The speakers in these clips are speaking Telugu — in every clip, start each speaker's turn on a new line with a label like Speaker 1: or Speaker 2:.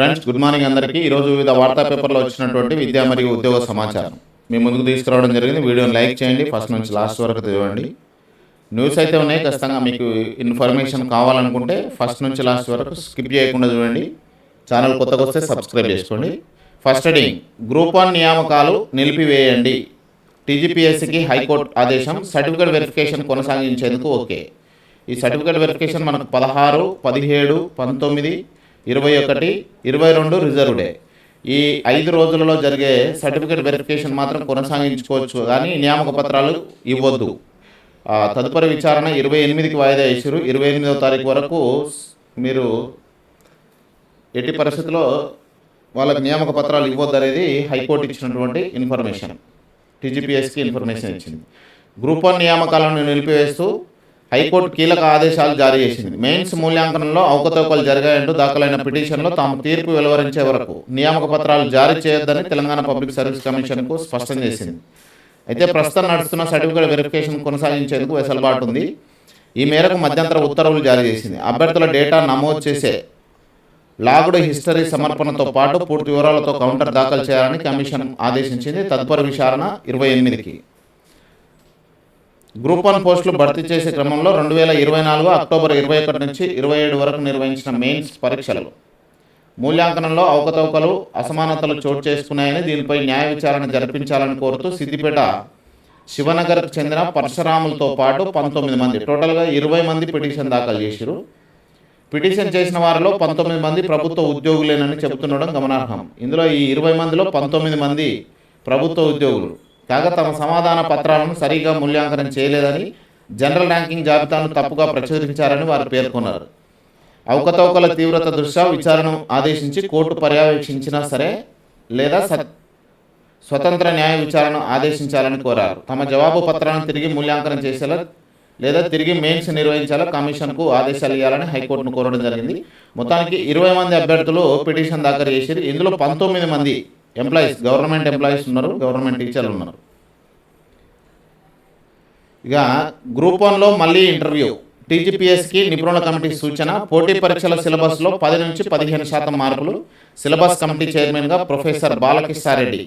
Speaker 1: ఫ్రెండ్స్ గుడ్ మార్నింగ్ అందరికీ. ఈరోజు వివిధ వార్తా పేపర్లో వచ్చినటువంటి విద్యా మరియు ఉద్యోగ సమాచారం. మీ ముందుకు తీసుకురావడం జరిగింది. వీడియోని లైక్ చేయండి. ఫస్ట్ నుంచి లాస్ట్ వరకు చూడండి న్యూస్ అయితే ఉన్నాయి. ఖచ్చితంగా మీకు ఇన్ఫర్మేషన్ కావాలనుకుంటే ఫస్ట్ నుంచి లాస్ట్ వరకు స్కిప్ చేయకుండా చూడండి. ఛానల్ కొత్తగా వస్తే సబ్స్క్రైబ్ చేసుకోండి. ఫస్ట్ హెడింగ్ గ్రూప్ వన్ నియామకాలు నిలిపివేయండి. టీజీపీఎస్సీకి హైకోర్టు ఆదేశం. సర్టిఫికేట్ వెరిఫికేషన్ కొనసాగించేందుకు ఓకే. ఈ సర్టిఫికేట్ వెరిఫికేషన్ మనకు పదహారు పదిహేడు పంతొమ్మిది ఇరవై ఒకటి ఇరవై రెండు రిజర్వ్ డే. ఈ ఐదు రోజులలో జరిగే సర్టిఫికేట్ వెరిఫికేషన్ మాత్రం కొనసాగించుకోవచ్చు కానీ నియామక పత్రాలు ఇవ్వద్దు. ఆ, తదుపరి విచారణ ఇరవై ఎనిమిదికి వాయిదా వేసారు. ఇరవై ఎనిమిదవ తారీఖు వరకు మీరు ఎట్టి పరిస్థితుల్లో వాళ్ళకి నియామక పత్రాలు ఇవ్వద్దు అనేది హైకోర్టు ఇచ్చినటువంటి ఇన్ఫర్మేషన్. టీజీపీఎస్కి ఇన్ఫర్మేషన్ ఇచ్చింది. గ్రూప్ వన్ నియామకాలను నిలిపివేస్తూ హైకోర్టు కీలక ఆదేశాలు జారీ చేసింది. మెయిన్స్ మూల్యాంకనంలో అవకతవకలు జరిగాయంటూ దాఖలైన పిటిషన్లో తాము తీర్పు వెలువరించే వరకు నియామక పత్రాలు జారీ చేయొద్దని తెలంగాణ పబ్లిక్ సర్వీస్ కమిషన్కు స్పష్టం చేసింది. అయితే ప్రస్తుతం నడుస్తున్న సర్టిఫికేట్ వెరిఫికేషన్ కొనసాగించేందుకు వెసలుబాటు ఉంది. ఈ మేరకు మధ్యంతర ఉత్తర్వులు జారీ చేసింది. అభ్యర్థుల డేటా నమోదు చేసే లాగుడ్ హిస్టరీ సమర్పణతో పాటు పూర్తి వివరాలతో కౌంటర్ దాఖలు చేయాలని కమిషన్ ఆదేశించింది. తదుపరి విచారణ ఇరవై ఎనిమిదికి. గ్రూప్ వన్ పోస్టులు భర్తీ చేసే క్రమంలో రెండు వేల ఇరవై నాలుగు అక్టోబర్ ఇరవై ఒకటి నుంచి ఇరవై ఏడు వరకు నిర్వహించిన మెయిన్స్ పరీక్షలు. మూల్యాంకనంలో అవకతవకలు అసమానతలు చోటు చేసుకున్నాయని దీనిపై న్యాయ విచారణ జరిపించాలని కోరుతూ సిద్దిపేట శివనగర్కు చెందిన పరశురాములతో పాటు పంతొమ్మిది మంది టోటల్గా ఇరవై మంది పిటిషన్ దాఖలు చేశారు పిటిషన్ చేసిన వారిలో పంతొమ్మిది మంది ప్రభుత్వ ఉద్యోగులేనని చెబుతుండడం గమనార్హం. ఇందులో ఈ ఇరవై మందిలో పంతొమ్మిది మంది ప్రభుత్వ ఉద్యోగులు. కాగా తమ సమాధాన పత్రాలను సరిగా మూల్యాంకనం చేయలేదని జనరల్ ర్యాంకింగ్ జాబితాను తప్పుగా ప్రచురించారని వారు పేర్కొన్నారు. అవకతవకల తీవ్రత దృష్ట్యా విచారణను ఆదేశించి కోర్టు పర్యవేక్షించినా సరే లేదా స్వతంత్ర న్యాయ విచారణ ఆదేశించాలని కోరారు. తమ జవాబు పత్రాలను తిరిగి మూల్యాంకనం చేసేలా లేదా తిరిగి మెయిన్స్ నిర్వహించాలా కమిషన్కు ఆదేశాలు ఇవ్వాలని హైకోర్టును కోరడం జరిగింది. మొత్తానికి ఇరవై మంది అభ్యర్థులు పిటిషన్ దాఖలు చేసి ఇందులో పంతొమ్మిది మంది ఎంప్లాయీస్ గవర్నమెంట్ ఎంప్లాయీస్ ఉన్నారు గవర్నమెంట్ టీచర్లు ఉన్నారు. ఇక గ్రూప్ వన్లో మళ్ళీ ఇంటర్వ్యూ టీజీపీఎస్కి నిపుణుల కమిటీ సూచన పోటీ పరీక్షల సిలబస్లో పది నుంచి పదిహేను శాతం మార్పులు సిలబస్ కమిటీ చైర్మన్గా ప్రొఫెసర్ బాలకృష్ణారెడ్డి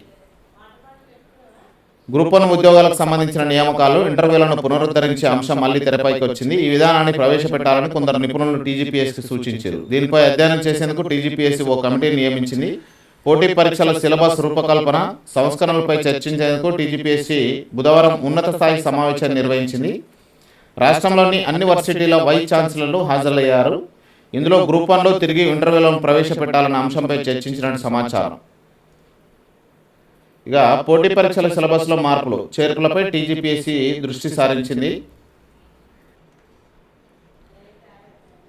Speaker 1: గ్రూప్ వన్ ఉద్యోగాలకు సంబంధించిన నియామకాలు ఇంటర్వ్యూలను పునరుద్ధరించే అంశం మళ్ళీ తెరపైకి వచ్చింది. ఈ విధానాన్ని ప్రవేశపెట్టాలని కొందరు నిపుణులు టీజీపీఎస్కి సూచించారు. దీనిపై అధ్యయనం చేసేందుకు టీజీపీఎస్సీ ఓ కమిటీని నియమించింది. పోటీ పరీక్షల సిలబస్ రూపకల్పన సంస్కరణలపై చర్చించేందుకు టీజీపీఎస్సీ బుధవారం ఉన్నత స్థాయి సమావేశాన్ని నిర్వహించింది. రాష్ట్రంలోని అన్ని వర్సిటీల వైస్ ఛాన్సలర్లు హాజరయ్యారు. ఇందులో గ్రూప్ వన్లో తిరిగి ఇంటర్వ్యూలను ప్రవేశపెట్టాలన్న అంశంపై చర్చించినట్టు సమాచారం. ఇక పోటీ పరీక్షల సిలబస్లో మార్పులు చేర్పులపై టీజీపీఎస్సీ దృష్టి సారించింది.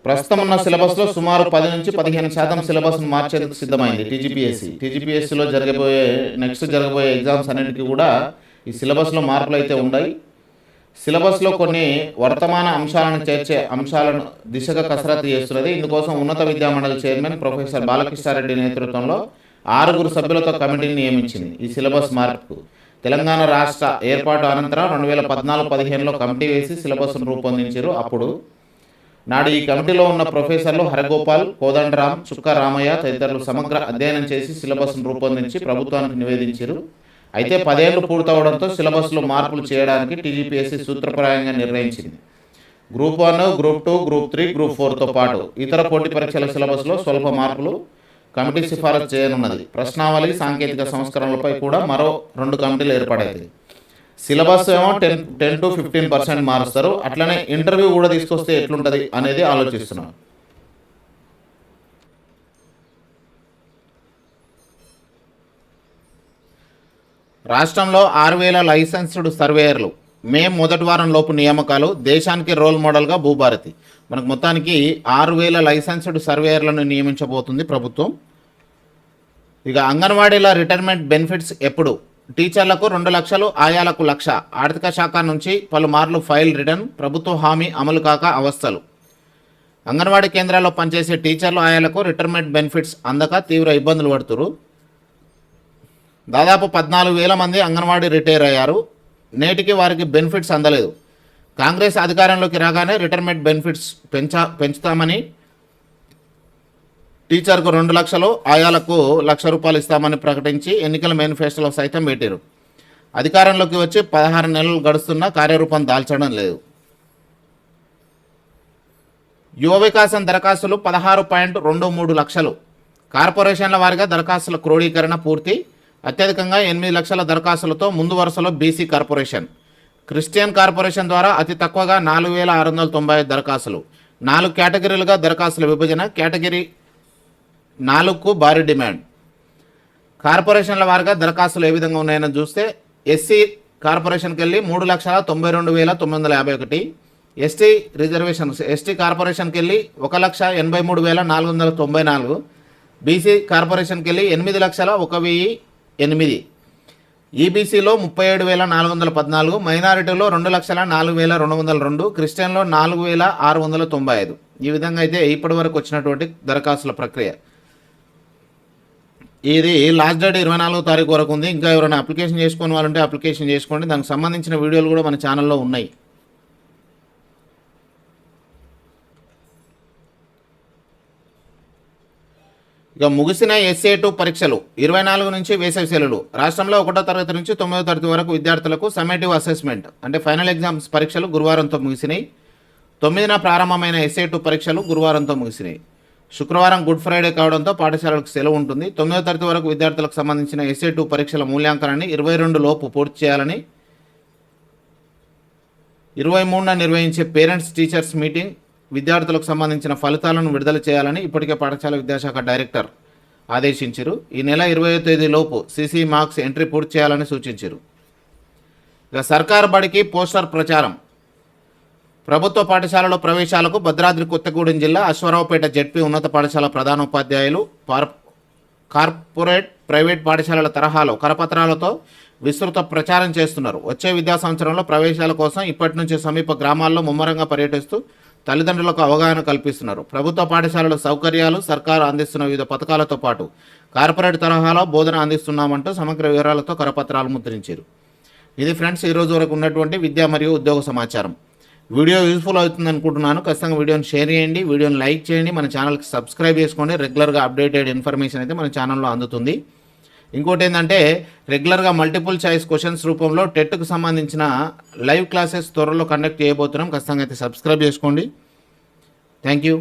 Speaker 1: ప్రస్తుతం ఉన్న సిలబస్లో సుమారు పది నుంచి పదిహేను శాతం సిలబస్ను మార్చేందుకు సిద్ధమైంది టీజీపీఎస్సీ. టీజీపీఎస్సీలో జరగబోయే నెక్స్ట్ జరగబోయే ఎగ్జామ్స్ అన్నిటికీ కూడా ఈ సిలబస్లో మార్పులు అయితే ఉన్నాయి సిలబస్లో కొన్ని వర్తమాన అంశాలను చేర్చే అంశాలను దిశగా కసరత్తు చేస్తున్నది. ఇందుకోసం ఉన్నత విద్యా మండలి చైర్మన్ ప్రొఫెసర్ బాలకృష్ణారెడ్డి నేతృత్వంలో ఆరుగురు సభ్యులతో కమిటీని నియమించింది ఈ సిలబస్ మార్పుకు. తెలంగాణ రాష్ట్ర ఏర్పాటు అనంతరం రెండు వేల పద్నాలుగు పదిహేనులో కమిటీ వేసి సిలబస్ను రూపొందించారు. అప్పుడు నాడు ఈ కమిటీలో ఉన్న ప్రొఫెసర్లు హరగోపాల్ కోదండరామ్ చుక్క రామయ్య తదితరులు సమగ్ర అధ్యయనం చేసి సిలబస్ను రూపొందించి ప్రభుత్వానికి నివేదించారు. అయితే పదేళ్ళు పూర్తవడంతో సిలబస్లో మార్పులు చేయడానికి టీజీపీఎస్సీ సూత్రప్రాయంగా నిర్ణయించింది. Group one group two group three group ఫోర్తో పాటు ఇతర పోటీ పరీక్షల సిలబస్లో స్వల్ప మార్పులు కమిటీ సిఫారసు చేయనున్నది. ప్రశ్నావళి సాంకేతిక సంస్కరణలపై కూడా మరో రెండు కమిటీలు ఏర్పడేది సిలబస్ ఏమో ten ten to fifteen percent మారుస్తారు అట్లనే ఇంటర్వ్యూ కూడా తీసుకొస్తే ఎట్లుంటుంది అనేది ఆలోచిస్తున్నాం. రాష్ట్రంలో ఆరు వేల లైసెన్స్డ్ సర్వేయర్లు. మే మొదటి వారం లోపు నియామకాలు. దేశానికి రోల్ మోడల్గా భూభారతి. మనకు మొత్తానికి ఆరు వేల లైసెన్స్డ్ సర్వేయర్లను నియమించబోతుంది ప్రభుత్వం. ఇక అంగన్వాడీల రిటైర్మెంట్ బెనిఫిట్స్ ఎప్పుడు? టీచర్లకు రెండు లక్షలు ఆయాలకు లక్ష. ఆర్థిక శాఖ నుంచి పలుమార్లు ఫైల్ రిటర్న్ ప్రభుత్వ హామీ అమలు కాక అవస్థలు. అంగన్వాడీ కేంద్రాల్లో పనిచేసే టీచర్లు ఆయాలకు రిటైర్మెంట్ బెనిఫిట్స్ అందక తీవ్ర ఇబ్బందులు పడుతురు. దాదాపు పద్నాలుగు వేల మంది అంగన్వాడీ రిటైర్ అయ్యారు. నేటికి వారికి బెనిఫిట్స్ అందలేదు. కాంగ్రెస్ అధికారంలోకి రాగానే రిటైర్మెంట్ బెనిఫిట్స్ పెంచా పెంచుతామని టీచర్కు రెండు లక్షలు ఆయాలకు లక్ష రూపాయలు ఇస్తామని ప్రకటించి ఎన్నికల మేనిఫెస్టోలో సైతం పెట్టారు. అధికారంలోకి వచ్చి పదహారు నెలలు గడుస్తున్నా కార్యరూపం దాల్చడం లేదు. యువ వికాసం దరఖాస్తులు పదహారు పాయింట్ రెండు మూడు లక్షలు. కార్పొరేషన్ల వారిగా దరఖాస్తుల క్రోడీకరణ పూర్తి. అత్యధికంగా ఎనిమిది లక్షల దరఖాస్తులతో ముందు వరుసలో బీసీ కార్పొరేషన్. క్రిస్టియన్ కార్పొరేషన్ ద్వారా అతి తక్కువగా నాలుగు వేల ఆరు వందల తొంభై ఐదు దరఖాస్తులు. నాలుగు కేటగిరీలుగా దరఖాస్తుల విభజన. కేటగిరీ నాలుగుకు భారీ డిమాండ్. కార్పొరేషన్ల వారిగా దరఖాస్తులు ఏ విధంగా ఉన్నాయని చూస్తే ఎస్సీ కార్పొరేషన్కి వెళ్ళి మూడు లక్షల తొంభై రెండు వేల తొమ్మిది వందల యాభై ఒకటి ఎస్టీ రిజర్వేషన్ ఎస్టీ కార్పొరేషన్కి వెళ్ళి ఒక లక్ష ఎనభై మూడు వేల నాలుగు వందల తొంభై నాలుగు బీసీ కార్పొరేషన్కి వెళ్ళి ఎనిమిది లక్షల ఒక వెయ్యి ఎనిమిది ఈబీసీలో ముప్పై ఏడు వేల నాలుగు వందల పద్నాలుగు మైనారిటీలో రెండు లక్షల నాలుగు వేల రెండు వందల రెండు క్రిస్టియన్లో నాలుగు వేల ఆరు వందల తొంభై ఐదు. ఈ విధంగా అయితే ఇప్పటి వరకు వచ్చినటువంటి దరఖాస్తుల ప్రక్రియ. ఇది లాస్ట్ డేట్ ఇరవై నాలుగో తారీఖు వరకు ఉంది. ఇంకా ఎవరైనా అప్లికేషన్ చేసుకుని వాళ్ళంటే అప్లికేషన్ చేసుకోండి. దానికి సంబంధించిన వీడియోలు కూడా మన ఛానల్లో ఉన్నాయి. ఇక ముగిసిన ఎస్ఏ టూ పరీక్షలు. ఇరవై నాలుగు నుంచి వేసవి సెలవులు. రాష్ట్రంలో ఒకటో తరగతి నుంచి తొమ్మిదో తరగతి వరకు విద్యార్థులకు సమ్మేటివ్ అసెస్మెంట్. అంటే ఫైనల్ ఎగ్జామ్స్ పరీక్షలు గురువారంతో ముగిసినాయి. తొమ్మిదిన ప్రారంభమైన ఎస్ఏ టూ పరీక్షలు గురువారంతో ముగిసినాయి. శుక్రవారం గుడ్ ఫ్రైడే కావడంతో పాఠశాలలకు సెలవు ఉంటుంది. తొమ్మిదో తరగతి వరకు విద్యార్థులకు సంబంధించిన ఎస్ఏ టూ పరీక్షల మూల్యాంకనాన్ని ఇరవై రెండు లోపు పూర్తి చేయాలని ఇరవై మూడున నిర్వహించే పేరెంట్స్ టీచర్స్ మీటింగ్ విద్యార్థులకు సంబంధించిన ఫలితాలను విడుదల చేయాలని ఇప్పటికే పాఠశాల విద్యాశాఖ డైరెక్టర్ ఆదేశించారు. ఈ నెల ఇరవై తేదీలోపు సీసీ మార్క్స్ ఎంట్రీ పూర్తి చేయాలని సూచించారు. ఇక సర్కార్ బడికి పోస్టర్ ప్రచారం. ప్రభుత్వ పాఠశాలలో ప్రవేశాలకు భద్రాద్రి కొత్తగూడెం జిల్లా అశ్వరావుపేట జెడ్పీ ఉన్నత పాఠశాల ప్రధానోపాధ్యాయులు పార్ కార్పొరేట్ ప్రైవేట్ పాఠశాలల తరహాలో కరపత్రాలతో విస్తృత ప్రచారం చేస్తున్నారు. వచ్చే విద్యా సంవత్సరంలో ప్రవేశాల కోసం ఇప్పటి నుంచి సమీప గ్రామాల్లో ముమ్మరంగా పర్యటిస్తూ తల్లిదండ్రులకు అవగాహన కల్పిస్తున్నారు. ప్రభుత్వ పాఠశాలల సౌకర్యాలు సర్కారు అందిస్తున్న వివిధ పథకాలతో పాటు కార్పొరేట్ తరహాలో బోధన అందిస్తున్నామంటూ సమగ్ర వివరాలతో కరపత్రాలు ముద్రించారు. ఇది ఫ్రెండ్స్ ఈరోజు వరకు ఉన్నటువంటి విద్య మరియు ఉద్యోగ సమాచారం. వీడియో యూస్ఫుల్ అవుతుంది అనుకుంటున్నాను. ఖచ్చితంగా వీడియోని షేర్ చేయండి వీడియోని లైక్ చేయండి మన ఛానల్కి సబ్స్క్రైబ్ చేసుకోండి. రెగ్యులర్గా అప్డేటెడ్ ఇన్ఫర్మేషన్ అయితే మన ఛానల్లో అందుతుంది. ఇంకోటి ఏంటంటే రెగ్యులర్గా మల్టిపుల్ చాయిస్ క్వశ్చన్స్ రూపంలో టెట్కు సంబంధించిన లైవ్ క్లాసెస్ త్వరలో కండక్ట్ చేయబోతున్నాం. ఖచ్చితంగా అయితే సబ్స్క్రైబ్ చేసుకోండి. Thank you.